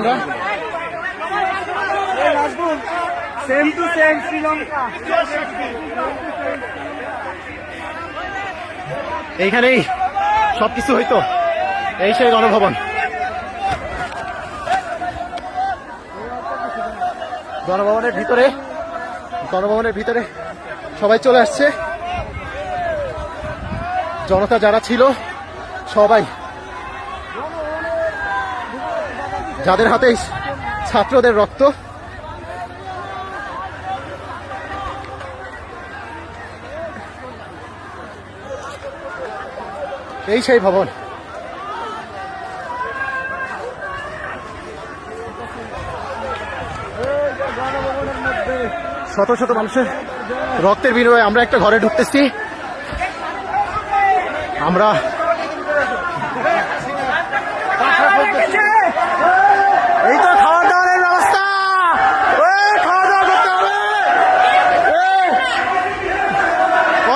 আমরা same to same Sri Lanka. এইখানেই সবকিছু হইতো, এই সেই গণভবন গণভবনের ভিতরে গণভবনের ভিতরে সবাই চলে আসছে। জনতা যারা ছিল, সবাই যাদের হাতে ছাত্রদের রক্ত। এই সেই ভবন। শত শত মানুষের রক্তের বিনিময়ে আমরা একটা ঘরে ঢুকতেছি। আমরা এই তো খাওয়া দাওয়ার ব্যবস্থা এই খাওয়া দাওয়া করতে হবে এই,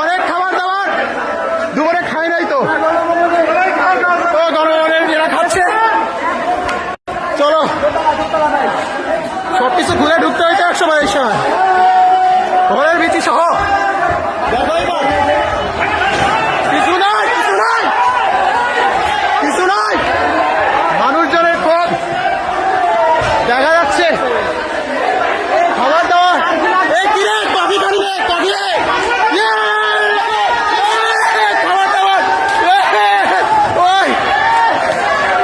অনেক খাবার দাবার দুপুরে খাই নাই তো ও গণভবনের এরা খাচ্ছে চলো সবকিছু ঘুরে ঢুকতে হইতো একশো বাইশ সময় ঘরের ভীতি সহ দেখো এবার। কিছু নাই কিছু নাই কিছু নাই মানুষজনের পথ দেখা যাচ্ছে খাবার দাবার এই কি রে পাখি ধরি রে পাখি রে ইয়ে! এই, খাবার দাবার এ, ওই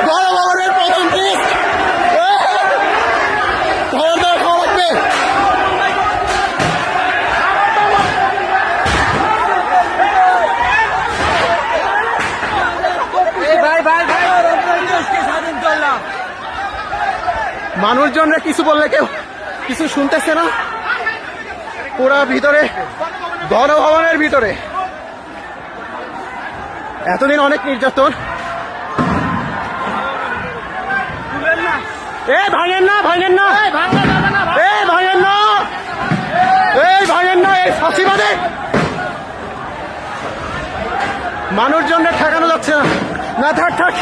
গণভবনের প্রথম পিস খাবার দাবার খাওয়া লাগবে ভাই ভাই ভাই স্বাধীন করলাম মানুষজনরা কিছু বললে কেউ কিছু শুনতেছে না। পুরা ভিতরে গণভবনের ভিতরে। এতদিন অনেক নির্যাতন। এ ভাঙেন না ভাঙেন না। ভাঙেন না। এই ভাঙেন না এই ফাঁসিবাদে। মানুষজনরা ঠেকানো যাচ্ছে না। না থাক থাক।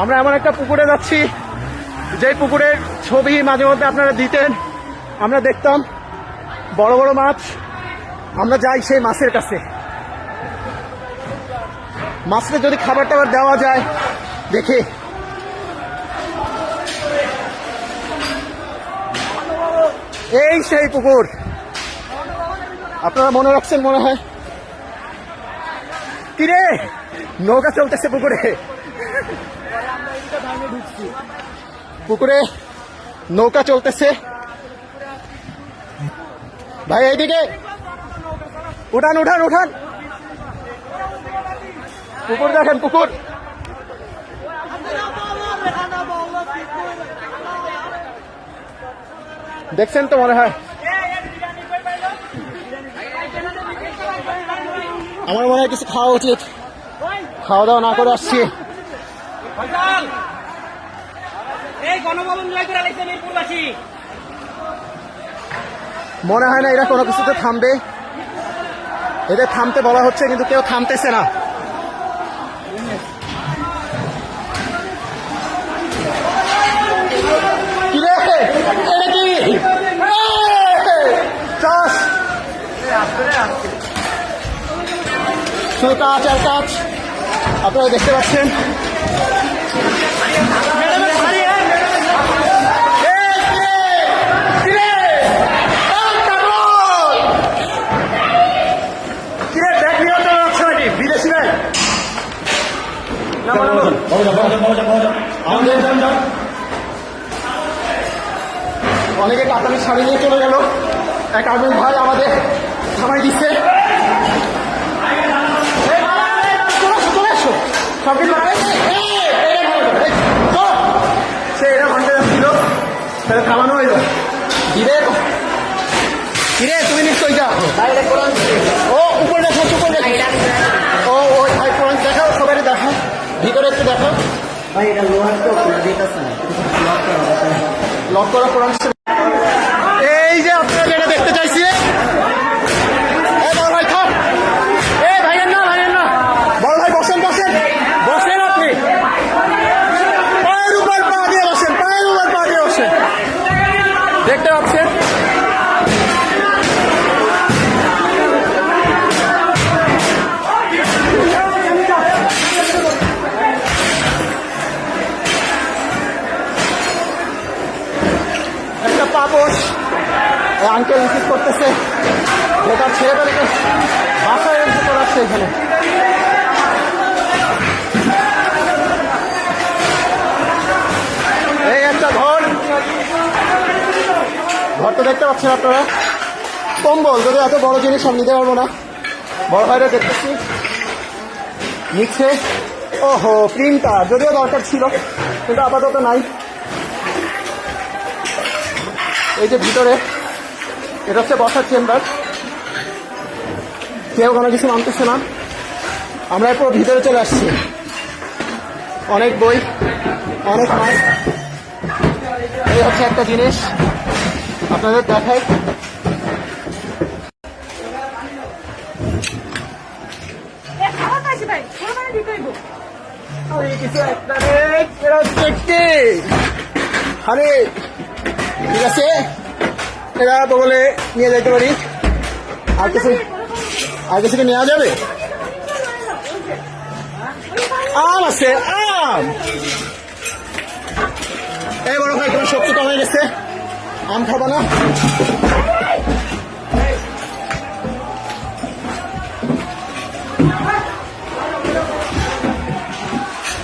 আমরা এমন একটা পুকুরে যাচ্ছি যে পুকুরের ছবি মাঝে মধ্যে আপনারা দিতেন। আমরা দেখতাম বড় বড় মাছ। আমরা যাই সেই মাছের কাছে। মাছকে যদি খাবার টাবার দেওয়া যায়, দেখি। এই সেই পুকুর। আপনারা মনে রাখছেন মনে হয়? কিরে? নৌকা চলতেছে পুকুরে। পুকুরে নৌকা চলতেছে। ভাই, এইদিকে। উঠান উঠান উঠান। পুকুর দেখেন, পুকুর। দেখছেন তো মনে হয়? আমার মনে হয় কিছু খাওয়া উচিত। খাওয়া দাওয়া না করে আসছি। মনে হয় না এরা কোনো কিছুতে থামবে। এদের থামতে বলা হচ্ছে, কিন্তু কেউ থামতেছে না। কাজ আর কাজ। আপনারা দেখতে পাচ্ছেন এই কি রে? কি রে? এই কামড়! কি রে, ব্যাগ নিয়ে তো যাচ্ছে নাকি? বিদেশি ব্যাগ? আমাদের অনেকে কাতারি শাড়ি নিয়ে চলে গেল। এক আগুন ভাই আমাদের থামাই দিচ্ছে। চলে সব কিছু। সে এটা তাহলে থামানো দিবে কিরে তুমি নিশ্চয়ই যা ও উপরে দেখো উপরে দেখো ও ওই ভাই কোরআন দেখাও সবাই দেখাও ভিতরে একটু দেখো। ভাই এটা লোহার তো খোলা দিতেছে না? লক করা কোরআন আঙ্কেল রিসিভ করতেছে? যেটা ছেড়ে বাসায় এসে করাচ্ছে এখানে। এই একটা ঘর। ঘর তো দেখতে পাচ্ছেন আপনারা। কম্বল, যদি এত বড় জিনিস আমি নিতে পারব না। বড় ভাইরা দেখতেছি। নিচ্ছে। ওহো প্রিন্টার যদিও দরকার ছিল, কিন্তু আপাতত নাই। এই যে ভিতরে। এটা হচ্ছে বসার চেম্বার। কেউ কোনো কিছু মানতেছে না। আমরা পুরো ভিতরে চলে আসছি। অনেক বই অনেক মাছ। এই হচ্ছে একটা জিনিস। আপনাদের দেখাই। মানে? আরে ঠিক আছে? এরা বলে নিয়ে যাইতে পারি। আর কিছু আর কিছু কি নেওয়া যাবে? আম আছে, আম। এই বড় ভাই, তোমার শক্তি কমে গেছে। আম খাবা না।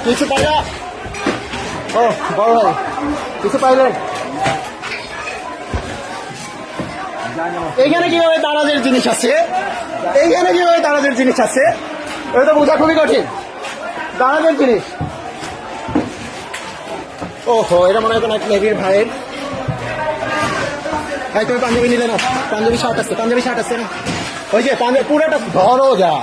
কিছু পাইলা? ও, বড় ভাই, কিছু পাইলেন এইখানে কীভাবে দারাজের জিনিস আছে? এইখানে কীভাবে দারাজের জিনিস আছে? এটা তো বোঝা খুবই কঠিন। দারাজের জিনিস। ওহো, এটা মনে হয় কোনো নেভির ভাইয়ের। ভাই, তুমি পাঞ্জাবি নিলে না? পাঞ্জাবি শার্ট আছে, পাঞ্জাবি শার্ট আছে না? ওই যে পাঞ্জাবি, পুরোটা ধরো যা।